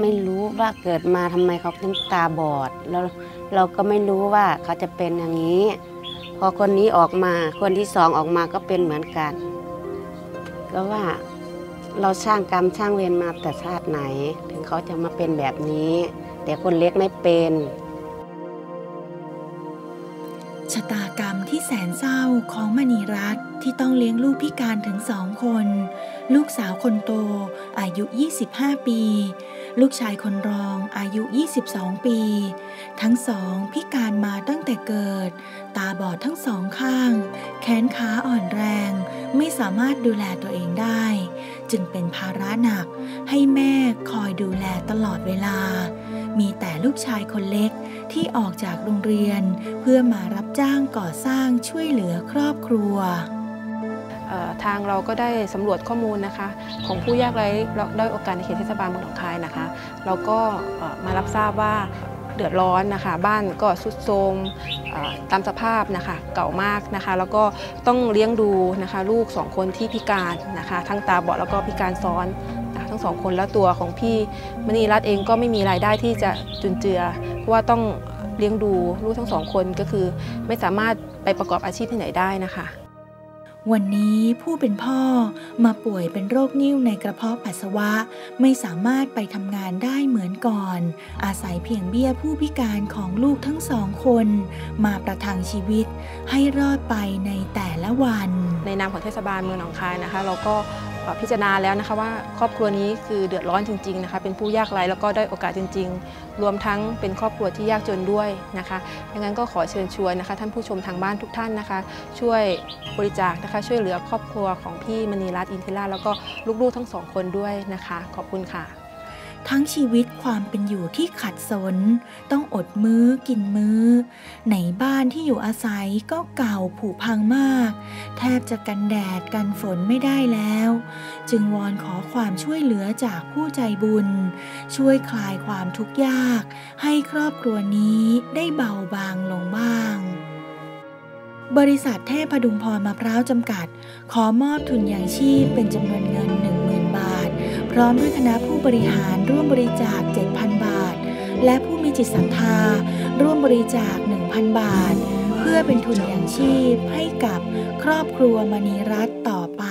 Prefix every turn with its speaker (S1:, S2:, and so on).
S1: ไม่รู้ว่าเกิดมาทำไมเขาถึงตาบอดแล้วเราก็ไม่รู้ว่าเขาจะเป็นอย่างนี้ พอคนนี้ออกมาคนที่สองออกมาก็เป็นเหมือนกัน ก็ว่าเราสร้างกรรมสร้างเวรมาแต่ชาติไหน ถึงเขาจะมาเป็นแบบนี้ แต่คนเล็กไม่เป็น
S2: ชะตากรรมที่แสนเศร้าของมณีรัตน์ที่ต้องเลี้ยงลูกพิการถึงสองคน ลูกสาวคนโตอายุ 25 ปี ลูกชายคนรองอายุ 22 ปี ทั้งสองพิการมาตั้งแต่เกิด ตาบอดทั้งสองข้าง แขนขาอ่อนแรง ไม่สามารถดูแลตัวเองได้ จึงเป็นภาระหนัก ให้แม่คอยดูแลตลอดเวลา มีแต่ลูกชายคนเล็กที่ออกจากโรงเรียน เพื่อมารับจ้างก่อสร้างช่วยเหลือครอบครัว
S3: ทางเราก็ได้สำรวจข้อมูลนะคะ ของผู้ยากไร้ด้อยโอกาสในเขตเทศบาลเมืองหนองคายนะคะ เราก็มารับทราบว่าเดือดร้อนนะคะ บ้านก็สุดโทรมตามสภาพนะคะเก่ามากนะคะ แล้วก็ต้องเลี้ยงดูนะคะ ลูกสองคนที่พิการนะคะ ทั้งตาบอดแล้วก็พิการซ้อนทั้งสองคนแล้วตัวของพี่มณีรัตน์เองก็ไม่มีรายได้ที่จะจุนเจือเพราะว่าต้องเลี้ยงดูลูกทั้งสองคนก็คือ ไม่สามารถไปประกอบอาชีพที่ไหนได้นะคะ
S2: วันนี้ผู้เป็นพ่อมาป่วยเป็นโรคนิ่วในกระเพาะปัสสาวะ ไม่สามารถไปทำงานได้เหมือนก่อน อาศัยเพียงเบี้ยผู้พิการของลูกทั้งสองคน มาประทังชีวิตให้รอดไปในแต่ละวัน
S3: ในนามของเทศบาลเมืองหนองคายนะคะ เราก็ พิจารณาแล้วนะคะว่าครอบครัวนี้คือเดือดร้อนจริงๆนะคะเป็นผู้ยากไร้แล้วก็ได้โอกาสจริง ๆ รวมทั้งเป็นครอบครัวที่ยากจนด้วยนะคะดังนั้นก็ขอเชิญชวนนะคะ ท่านผู้ชมทางบ้านทุกท่านนะคะ ช่วยบริจาคนะคะ ช่วยเหลือครอบครัวของพี่มณีรัตน์อินทิราแล้วก็ลูกๆทั้งสองคนด้วยนะคะ ขอบคุณค่ะ
S2: ทั้งชีวิตความเป็นอยู่ที่ขัดสน ต้องอดมื้อกินมื้อ ไหนบ้านที่อยู่อาศัยก็เก่าผุพังมาก แทบจะกันแดดกันฝนไม่ได้แล้ว จึงวอนขอความช่วยเหลือจากผู้ใจบุญ ช่วยคลายความทุกข์ยาก ให้ครอบครัวนี้ได้เบาบางลงบ้างบริษัทเทพพดุงพรมะพร้าวจำกัด ขอมอบทุนอย่างชีพเป็นจำนวนเงิน ร้อมด้วยคณะผู้บริหารร่วมบริจาค 7,000 บาท และผู้มีจิตศรัทธา ร่วมบริจาค 1,000 บาท เพื่อเป็นทุนอย่างชีพให้กับครอบครัวมณีรัตน์ต่อไป